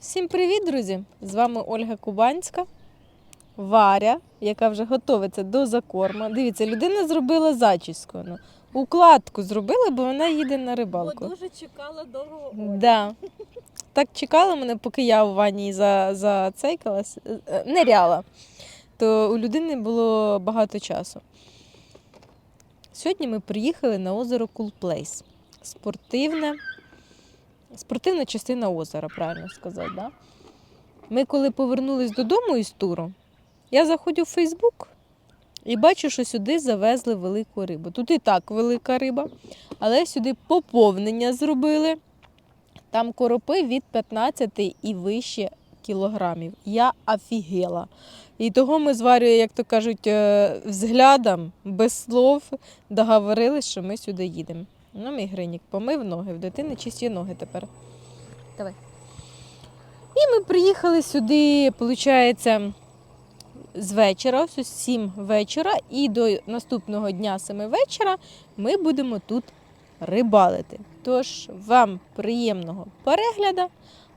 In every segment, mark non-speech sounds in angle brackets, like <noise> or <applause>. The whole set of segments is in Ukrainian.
Всім привіт, друзі! З вами Ольга Кубанська, Варя, яка вже готується до закорма. Дивіться, людина зробила зачіску. Ну, укладку зробила, бо вона їде на рибалку. Бо дуже чекала довго. Да. Так чекала мене, поки я у ванні за, зацейкалась, е, неряла, то у людини було багато часу. Сьогодні ми приїхали на озеро Cool Place. Спортивне, спортивна частина озера, правильно сказати. Да? Ми коли повернулись додому із туру, я заходжу в Фейсбук і бачу, що сюди завезли велику рибу. Тут і так велика риба, але сюди поповнення зробили. Там коропи від 15 і вище кілограмів. Я офігела. І того ми з як то кажуть, е, взглядом, без слов договорились, що ми сюди їдемо. Ну, мій гринік помив ноги, в дитини чисті ноги тепер. Давай. І ми приїхали сюди, виходить, з вечора, ось ось 7 вечора, і до наступного дня 7 вечора ми будемо тут рибалити. Тож вам приємного перегляду,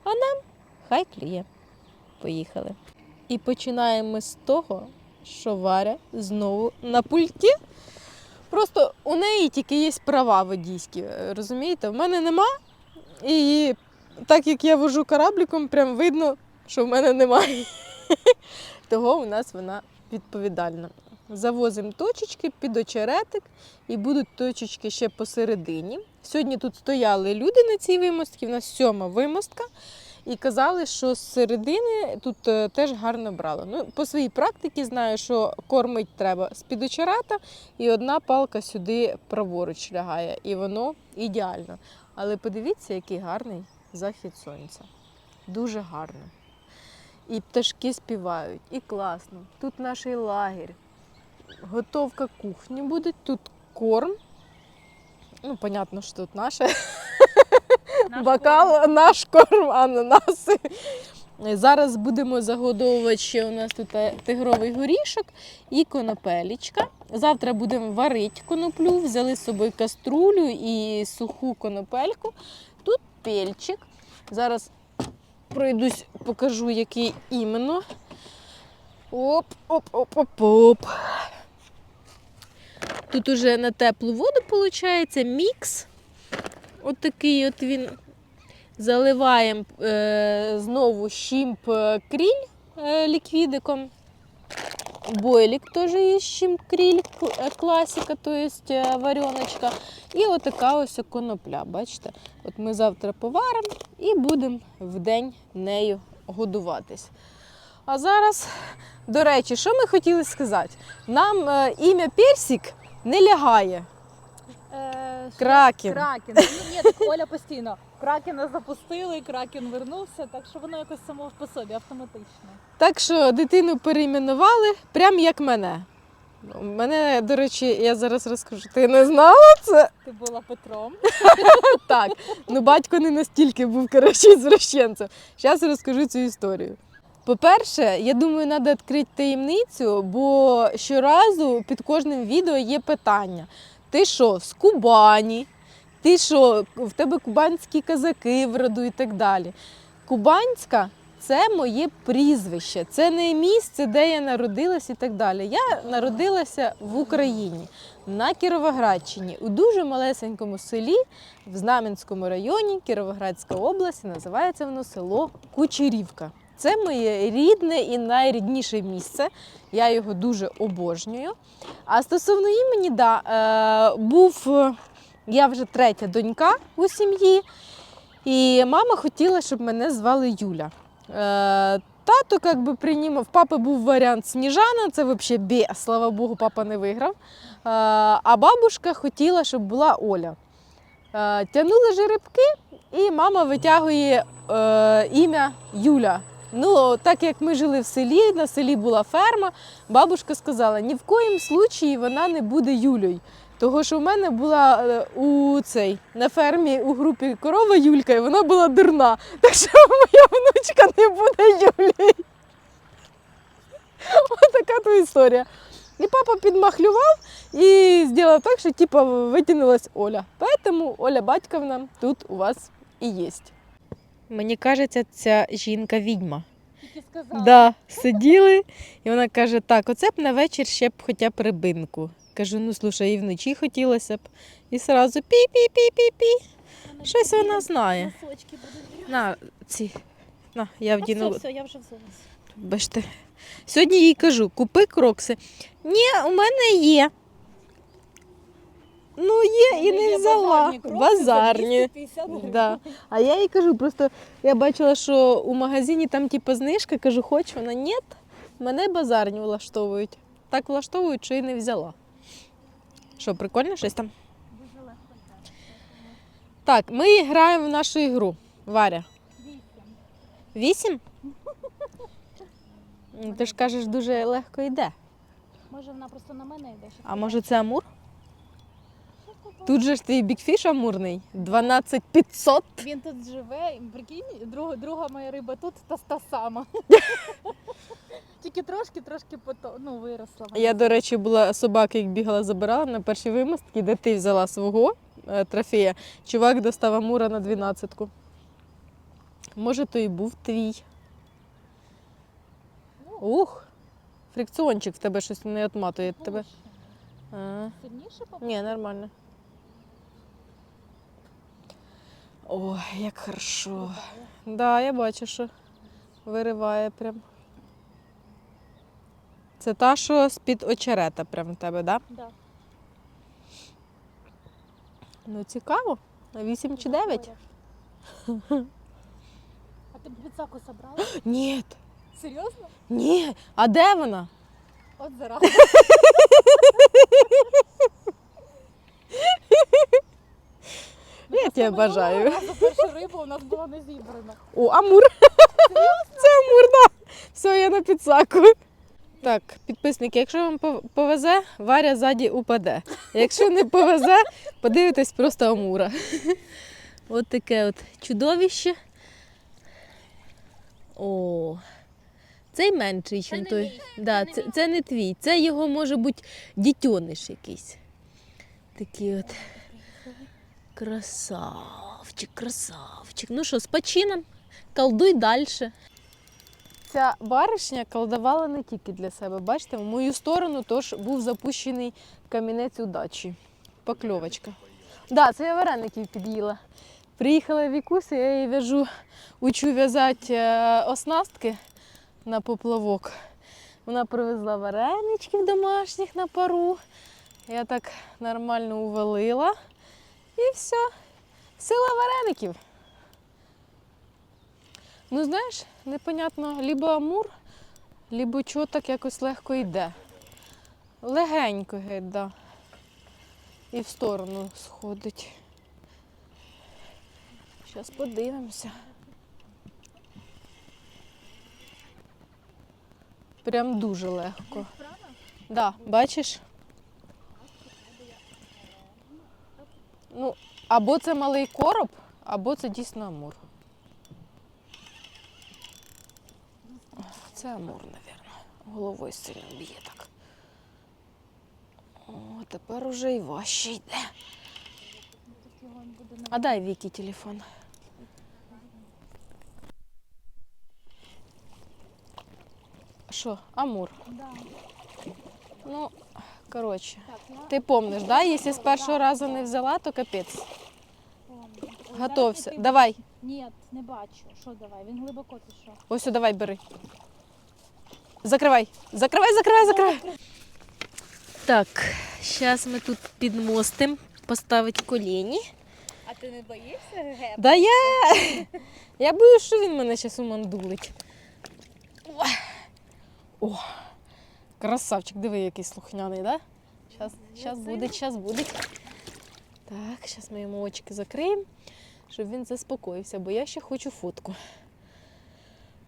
а нам хай кліє. Поїхали. І починаємо з того, що Варя знову на пульті. Просто у неї тільки є права водійські, е, розумієте? В мене нема. І так як я вожу корабліком, прям видно, що в мене немає. <laughs> Того у нас вона відповідальна. Завозимо точечки під очеретик і будуть точечки ще посередині. Сьогодні тут стояли люди на цій вимостці, в нас сьома вимостка, і казали, що з середини тут е, теж гарно брало. Ну, по своїй практиці знаю, що кормить треба з-під очерета, і одна палка сюди праворуч лягає, і воно ідеально. Але подивіться, який гарний захід сонця. Дуже гарно. І пташки співають, і класно. Тут наш лагерь, готовка кухні буде, тут корм. Ну, понятно, що тут наше. <laughs> Бокал, наш корм, ананаси. Зараз будемо загодовувати ще у нас тут е, тигровий горішок і конопелічка. Завтра будемо варити коноплю, взяли з собою каструлю і суху конопельку. Тут пельчик. Зараз пройдусь, покажу, який іменно. Оп, оп, оп, оп, оп. Тут уже на теплу воду виходить мікс. От такий от він. Заливаємо е, знову щімп е, кріль е, ліквідиком. Бойлік теж є щімп кріль, е, класика, то є вареночка. І отака ось конопля. Бачите? От ми завтра поваримо і будемо в день нею годуватись. А зараз, до речі, що ми хотіли сказати? Нам е, ім'я Персик не лягає. Е, Кракен. Кракен. Ні, ні, так Оля постійно. Кракена запустили, кракен вернувся, так що воно якось само по собі автоматично. Так що дитину перейменували, прям як мене. Мене, до речі, я зараз розкажу. Ти не знала це? Ти була Петром. <laughs> Так. Ну, батько не настільки був коротше звращенцем. Зараз розкажу цю історію. По-перше, я думаю, треба відкрити таємницю, бо щоразу під кожним відео є питання: ти що, з Кубані? Ти що, в тебе кубанські казаки в роду і так далі. Кубанська це моє прізвище, це не місце, де я народилась і так далі. Я народилася в Україні на Кіровоградщині, у дуже малесенькому селі в Знам'янському районі Кіровоградська область. Називається воно село Кучерівка. Це моє рідне і найрідніше місце. Я його дуже обожнюю. А стосовно імені, да, е, був е, я вже третя донька у сім'ї, і мама хотіла, щоб мене звали Юля. Е, Тато як би прийняв, в папи був варіант Сніжана, це взагалі бе, слава Богу, папа не виграв. А бабушка хотіла, щоб була Оля. Тягнули жеребки, і мама витягує ім'я Юля. Ну, так як ми жили в селі, на селі була ферма, бабушка сказала, ні в коїм случаї вона не буде Юлею. Того, що в мене була е, у цей на фермі у групі корова Юлька, і вона була дурна. Так що <laughs> моя внучка не буде Юлією. Ось така то історія. І папа підмахлював і зробив так, що типу, витягнулась Оля. Тому Оля Батьковна тут у вас і є. Мені кажеться, ця жінка відьма. Тільки сказала. Да, сиділи, і вона каже: так, оце б на вечір ще б хоча б рибинку. Кажу, ну слушай, і вночі хотілося б. І сразу пі-пі-пі-пі-пі. Щось вона знає. Носочки будуть. На ці. На, я А все, вдіну. все, я вже взулась. Бачите. Сьогодні їй кажу, купи крокси. Ні, у мене є. Ну, є і не взяла. Базарні. Да. А я їй кажу, просто я бачила, що у магазині там типу знижка, кажу, хоч вона ні, мене базарні влаштовують. Так влаштовують, що і не взяла. Що, прикольно щось там? Дуже легко. Так, ми граємо в нашу ігру. Варя. Вісім. Вісім? Ну, Ти ж кажеш, дуже легко йде. Може вона просто на мене йде. А може це амур? Тут же ж твій бікфіш амурний. 12500. Він тут живе, прикинь, друга, друга моя риба тут та та сама. <laughs> Тільки трошки, трошки пото, ну, виросла. вона. Я, до речі, була собака, як бігала, забирала на першій вимостці, де ти взяла свого е, трофея. Чувак достав амура на 12-ку. Може, то і був твій. Ну, Ух! Фрикціончик в тебе щось не отматує тебе. гуще. А, Сильніше попав? ні, нормально. Ой, як хорошо. Да, я бачу, що вириває прям. Це та, що з-під очерета прям в тебе, так? Да? Да. Ну, цікаво. На 8 чи 9? <laughs> А ти б піцаку забрала? <gasps> Ні, Серйозно? ні. А де вона? От зараза. <laughs> Я тебе бажаю. За першу рибу у нас була не зібрана. О, амур. Це амур, да. Все, я на підсаку. Так, підписники, якщо вам повезе, Варя ззаді упаде. Якщо не повезе, подивитесь просто амура. От таке от чудовище. О, цей менший, ніж той. мій, Да, це не це, це не твій. Це його може бути дітьониш якийсь. Такий от. Красавчик, красавчик. Ну що, з почином, колдуй далі. Ця баришня колдувала не тільки для себе. Бачите, в мою сторону тож був запущений камінець удачі. Покльовочка. Так, да, це я вареників під'їла. Приїхала Вікуся, я їй в'яжу, учу в'язати е, оснастки на поплавок. Вона привезла вареничків домашніх на пару. Я так нормально увалила. І все. Сила вареників. Ну, знаєш, непонятно, либо амур, либо чого так якось легко йде. Легенько геть, да. І в сторону сходить. Зараз подивимося. Прям дуже легко. Да, бачиш? Ну, або це малий короб, або це дійсно амур. Це амур, мабуть. Головою сильно б'є так. О, тепер уже і важче йде. А дай Вікі телефон. Що, амур? Да. Ну, коротше. Ти помниш, да? Якщо з першого разу не взяла, то капець. Готовся. Зараз я Давай. Ні, не бачу. Що давай? Він глибоко пішов. Ось, давай, бери. Закривай. Закривай, закривай, закривай. Так, зараз ми тут підмостим, поставити коліні. А ти не боїшся геп? Да я. Я боюсь, що він мене зараз умандулить. О, О, красавчик, диви, який слухняний, да? Щас, щас буде, щас буде. Так, зараз ми йому очки закриємо, щоб він заспокоївся, бо я ще хочу фотку.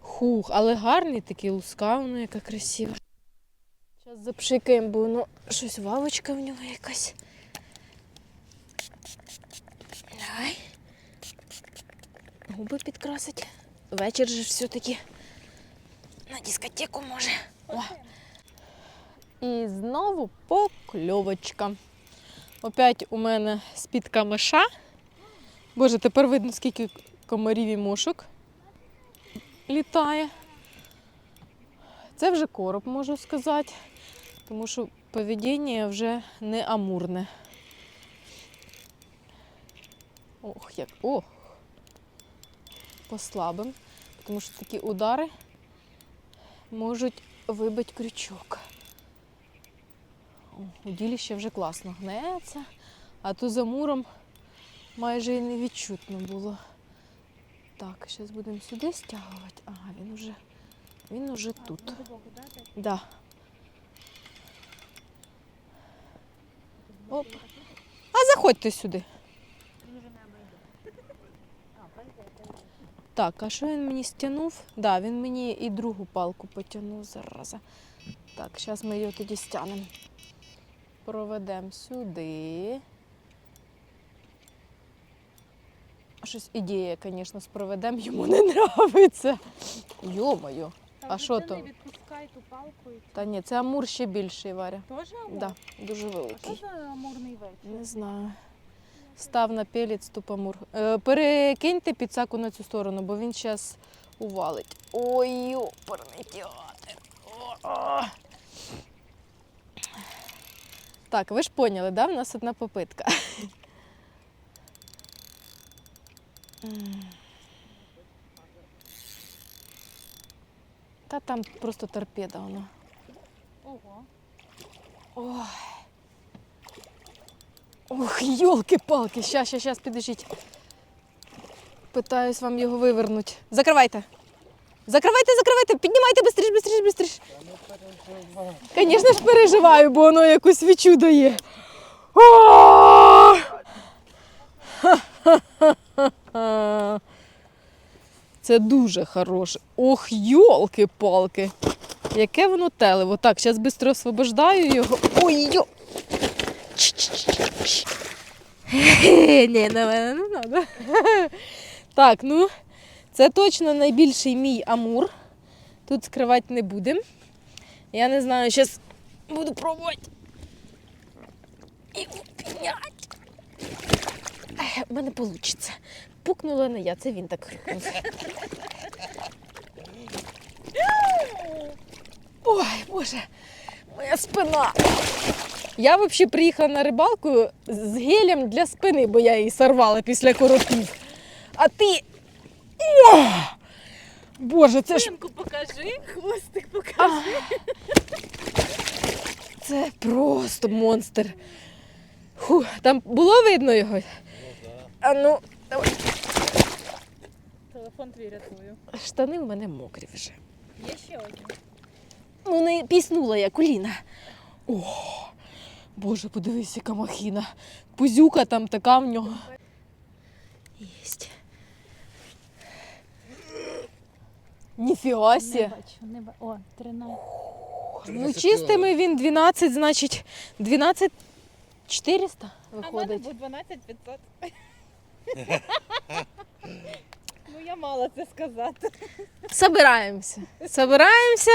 Хух, але гарний такий лускавий, яка красива. Зараз запшикаємо, бо воно щось вавочка в нього якась. Давай. Губи підкрасить. Вечір же все-таки на дискотеку може. О. І знову покльовочка. Опять у мене з-під камеша. Боже, тепер видно, скільки комарів і мушок літає. Це вже короб, можу сказати, тому що поведіння вже не амурне. Ох, як ох. Послабим, тому що такі удари можуть вибити крючок. О, удилище вже класно гнеться, а то за муром майже і не відчутно було. Так, зараз будемо сюди стягувати. Ага, він уже, він уже тут. Да. Оп. А заходьте сюди. Так, а що він мені стягнув? Да, він мені і другу палку потягнув зараза. Так, зараз ми його тоді стягнемо. Проведемо сюди. Щось ідея, звісно, з проведем йому не нравиться. Йо-моє. А що то? Відпускай ту палку. і Та ні, це амур ще більший Варя. Теж амур? Да, дуже А що великий. за амурний вечір? Не знаю. Став на пелець тупомур. Е, перекиньте підсаку на цю сторону, бо він зараз увалить. Ой, йоперний театр. О! Так, ви ж поняли, да? В нас одна попитка. Та там просто торпеда вона. Ого. Ой. Ох, йолки-палки, щас, щас, щас, підождіть. Питаюсь вам його вивернути. Закривайте. Закривайте, закривайте, піднімайте бистріш, бистріш, бистріш. Звісно ж переживаю, бо воно якусь свічу дає. О! Це дуже хороше. Ох, йолки-палки. Яке воно телево. Так, зараз швидко освобождаю його. Ой, йо! Ні, на мене не треба. Так, ну, це точно найбільший мій амур. Тут скривати не будемо. Я не знаю, зараз буду пробувати. І підняти. У мене вийде. Пукнула не я, це він так хрюкнув. Ой, Боже, моя спина. Я взагалі приїхала на рибалку з гелем для спини, бо я її сорвала після коропів. А ти. О! Боже, це ж Спинку покажи, хвостик покажи. це просто монстр. Фу, там було видно його? А ну. Телефон твій рятую. Штани в мене мокрі вже. Є ще один. Ну, не піснула я коліна. О, Боже, подивись, яка махіна. Пузюка там така в нього. Єсть. Ніфіга Не сі. бачу, не бачу. О, 13. Ну, чистими він 12, значить, 12 400 А в мене виходить. був 12 500. <laughs> Я мала це сказати. Собираємося. Собираємося.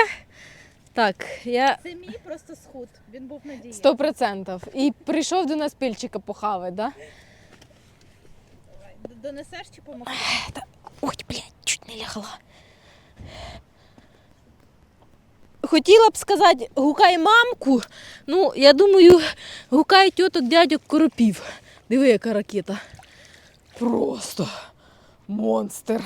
Так, я Це мій просто схуд. Він був на дієті. 100%. І прийшов до нас пільчика похавати, да? Давай. Д- Донесеш чи помогти? Ой, блядь, чуть не лягла. Хотіла б сказати, гукай мамку. Ну, я думаю, гукай тьоток дядьок коропів. Диви, яка ракета. Просто монстр.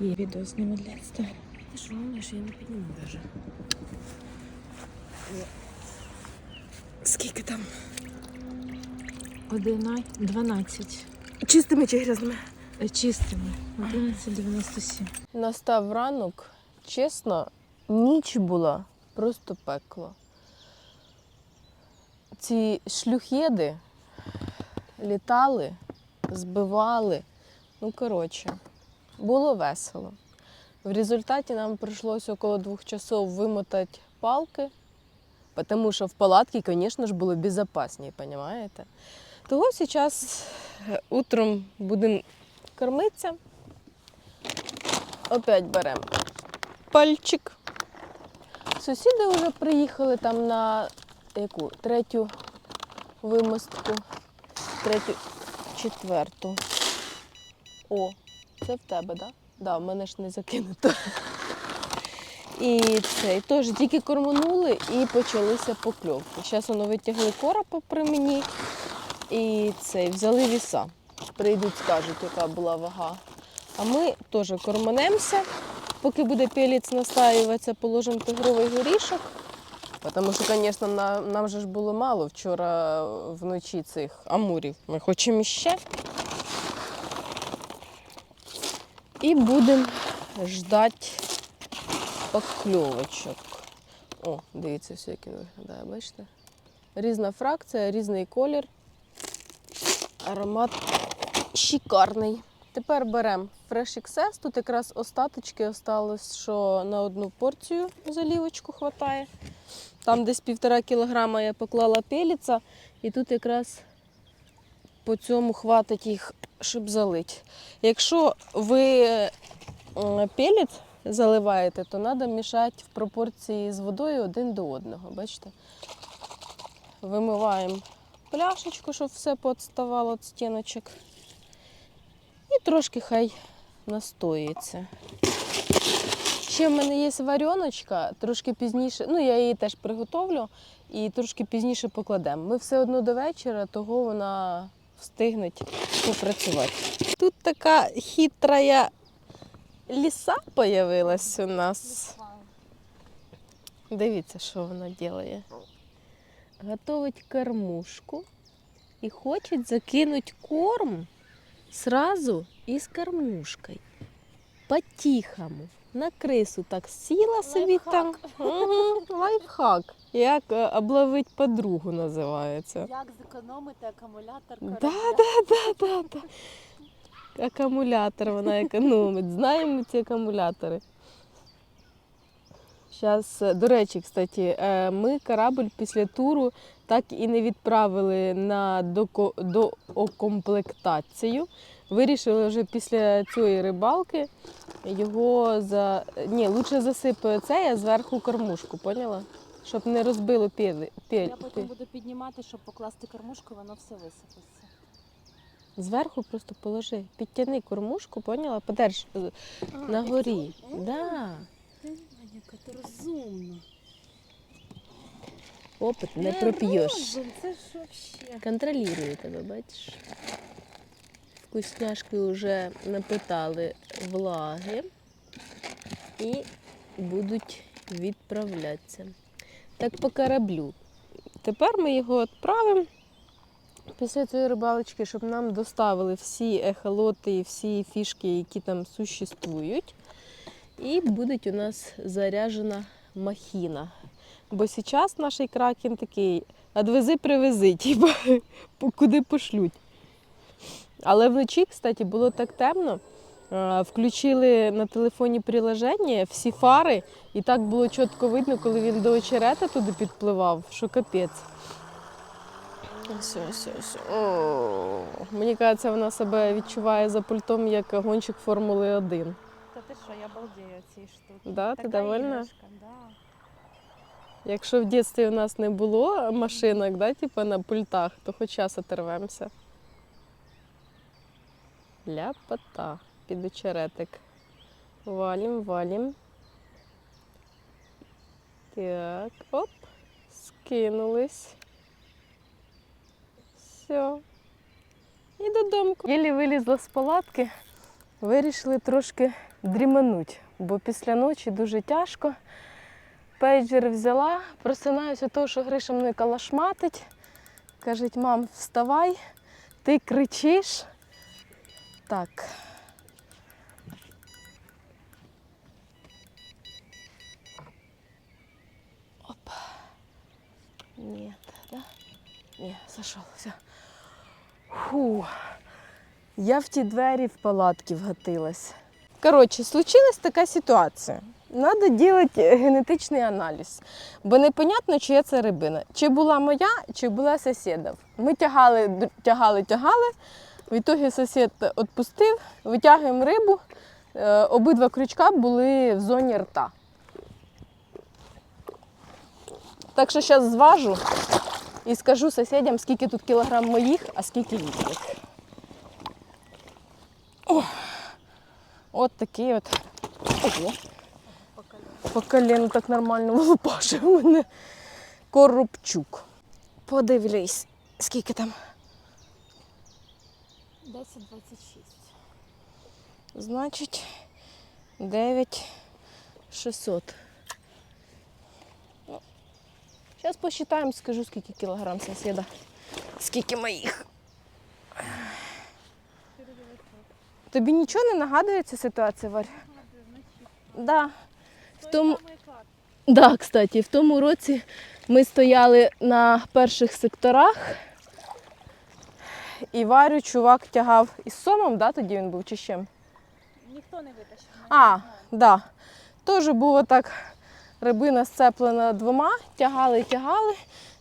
Є відео зніму для інста. Ти ж головне, що я не підніму даже. Скільки там? 11, 12. Чистими чи грязними? Е, Чистими. 11,97. Настав ранок, чесно, ніч була просто пекло. Ці шлюхєди літали, збивали. Ну, коротше, було весело. В результаті нам прийшлося около двох часов вимотати палки, тому що в палатці, звісно ж, було безпечніше, розумієте? Того зараз утром будемо кормитися. Опять беремо пальчик. Сусіди вже приїхали там на яку? Третю, вимостку. Третю, четверту. О, це в тебе, так? Да? Да, мене ж не закинуто. І цей теж тільки корманули і почалися покльовки. Зараз воно витягли коропа при мені і цей взяли віса. Прийдуть, скажуть, яка була вага. А ми теж корманемося. Поки буде пелець настаюватися, положимо тигровий горішок. Тому що, звісно, нам, нам же ж було мало вчора вночі цих амурів. Ми хочемо іще. І будемо ждати покльовочок. О, дивіться, все, як він виглядає, бачите? Різна фракція, різний колір. Аромат шикарний. Тепер беремо Fresh XS. Тут якраз остаточки осталось, що на одну порцію залівочку вистачає. Там десь півтора кілограма я поклала пеліця, і тут якраз по цьому хватить їх, щоб залити. Якщо ви м, заливаєте, то треба мішати в пропорції з водою один до одного. Бачите? Вимиваємо пляшечку, щоб все поотставало від стіночок. І трошки хай настоїться. Ще в мене є варіоночка, трошки пізніше, ну я її теж приготовлю і трошки пізніше покладемо. Ми все одно до вечора, того вона встигне попрацювати. Тут така хитра ліса появилась у нас. Дивіться, що вона робить. Готовить кормушку і хоче закинути корм сразу із кормушкою. По-тихому. На крису так сіла собі там. Угу, лайфхак. Як е, обловить подругу називається. Як зекономити акумулятор Да, да, да, да, да. Акумулятор вона економить. Знаємо ці акумулятори. Зараз, до речі, кстати, е, ми корабль після туру так і не відправили на доко- доокомплектацію. Вирішили вже після цієї рибалки його за. Ні, лучше засипаю це, а зверху кормушку, поняла? Щоб не розбило піль- Я потім буду піднімати, щоб покласти кормушку, воно все висипеться. Зверху просто положи. Підтяни кормушку, поняла? Подерж е, на горі. Да. Яка ти розумна. Опит не проп'єш. Це ж вообще. Тебе, бачиш. Вкусняшки вже напитали влаги і будуть відправлятися. Так по кораблю. Тепер ми його відправимо після цієї рибалочки, щоб нам доставили всі ехолоти і всі фішки, які там существують. І буде у нас заряджена махіна. Бо зараз наш кракен такий, відвези, привези, типу, <laughs> куди пошлють. Але вночі, кстати, було так темно. Е, Включили на телефоні приложення, всі фари, і так було чітко видно, коли він до очерета туди підпливав, що капець. Все, все, все. О, мені кажеться, вона себе відчуває за пультом як гонщик Формули 1. Та ти що, я балдею цієї штуки. Да, ти довольна? іграшка, Да. Якщо в дитинстві у нас не було машинок, да, типу на пультах, то хоч час оторвемося. Ляпота під очеретик. Валім, валім. Так, оп, скинулись. Все. І додому. Єлі вилізла з палатки, вирішили трошки дрімануть, бо після ночі дуже тяжко. Пейджер взяла, просинаюся того, що Гриша мною калашматить. Кажуть, мам, вставай, ти кричиш. Так. Оп. Нет, да? Ні, зайшов, все. Фу. Я в ті двері в палатки вгатилась. Коротше, случилась така ситуація. Надо робити генетичний аналіз, бо непонятно, чия це рибина. Чи була моя, чи була сусіда. Ми тягали, тягали, тягали. В ітогі сусід відпустив, витягуємо рибу. Е, Обидва крючка були в зоні рта. Так що зараз зважу І скажу сусідям, скільки тут кілограм моїх, а скільки їхніх. От такий от. Ого. По колену так нормально вилупаше у мене коробчук. Подивлюсь, скільки там. 10-26. Значить, 9 600. Ну, зараз посчитаємо, скажу, скільки кілограм сусіда. Скільки моїх. Тобі нічого не нагадує ця ситуація, Варя? Да. В тому... Да, кстати, в тому році ми стояли на перших секторах. І Варю чувак тягав із сомом, да, тоді він був чи з чим? Ніхто не витащив. А, да. Теж було так, рибина сцеплена двома, тягали, тягали,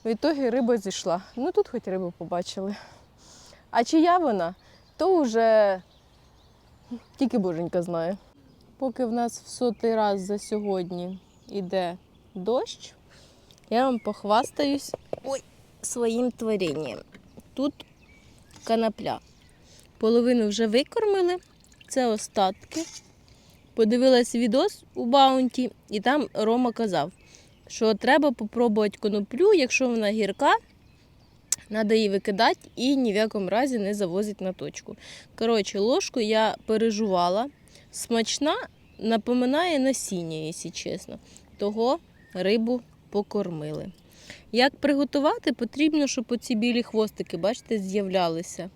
в ітогі риба зійшла. Ну тут хоч рибу побачили. А чия вона, то вже тільки боженька знає. Поки в нас в сотий раз за сьогодні йде дощ, я вам похвастаюсь ой, своїм творінням. Тут канапля. Половину вже викормили, це остатки подивилась відос у Баунті, і там Рома казав, що треба попробувати коноплю, якщо вона гірка, треба її викидати і ні в якому разі не завозити на точку. Коротше, ложку я пережувала. Смачна, напоминає насіння, якщо чесно. Того рибу покормили. Як приготувати, потрібно, щоб оці білі хвостики, бачите, з'являлися.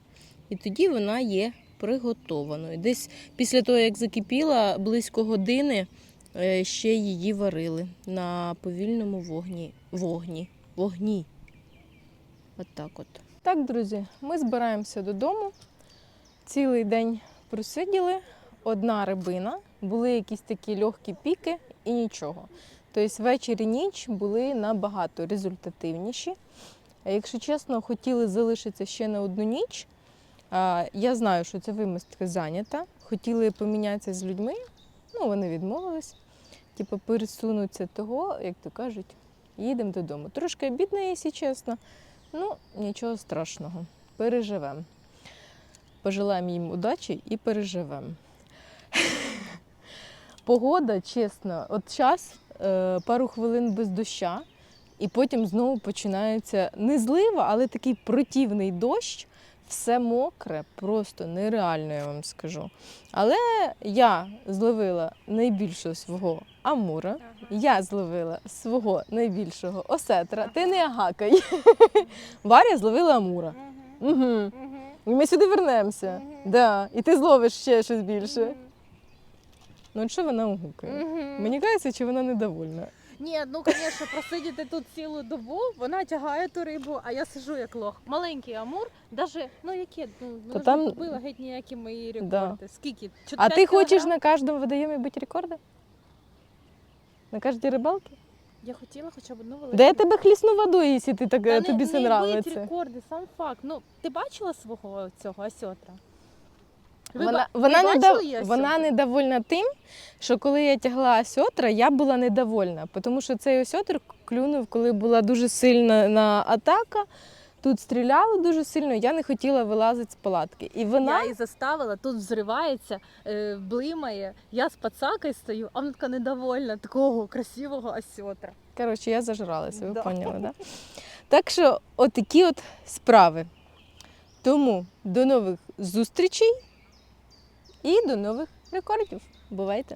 І тоді вона є приготованою. Десь після того, як закипіла, близько години е, ще її варили на повільному вогні. Вогні. Вогні. От так от. Так, друзі, ми збираємося додому. Цілий день просиділи. Одна рибина, були якісь такі легкі піки і нічого. Тобто вечір і ніч були набагато результативніші. Якщо чесно, хотіли залишитися ще на одну ніч. Я знаю, що ця вимістка зайнята. Хотіли помінятися з людьми, ну вони відмовились. Типу, пересунуться того, як то кажуть, їдемо додому. Трошки обідно, якщо чесно. Ну, нічого страшного. Переживемо. Пожелаємо їм удачі і переживемо. <laughs> Погода, чесно, от час, пару хвилин без доща, і потім знову починається не злива, але такий противний дощ. Все мокре, просто нереально, я вам скажу. Але я зловила найбільшого свого амура, я зловила свого найбільшого осетра. Ти не гакай. <laughs> Варя зловила амура. Угу. І ми сюди вернемося. Да. І ти зловиш ще щось більше. Ну, от що вона угукає? Мені кажеться, чи вона недовольна. Ні, ну звісно, просидіти тут цілу добу, вона тягає ту рибу, а я сижу як лох. Маленький амур, даже, ну яке, ну, вона там- побила геть ніякі мої Да. рекорди. Скільки? Чот- А п'ять ти хочеш на кожному водойомі бити рекорди? На кожній рибалці? Я хотіла хоча б одну велику. Да я тебе хлісну водою, якщо ти так, Та тобі не, це не нравиться. бить рекорди, сам факт. Ну, ти бачила свого цього осьотра? Ви Вона, ба- вона, не бачили вона недовольна тим, що коли я тягла осьотра, я була недовольна, тому що цей осьотр клюнув, коли була дуже сильна атака. Тут стріляли дуже сильно, я не хотіла вилазити з палатки. І вона Я її заставила, тут взривається, е, блимає. Я з пацакою стою, а вона така недовольна такого красивого осьотра. Коротше, я зажралася, ви Да. поняли, да? Так що, отакі от справи. Тому до нових зустрічей і до нових рекордів. Бувайте!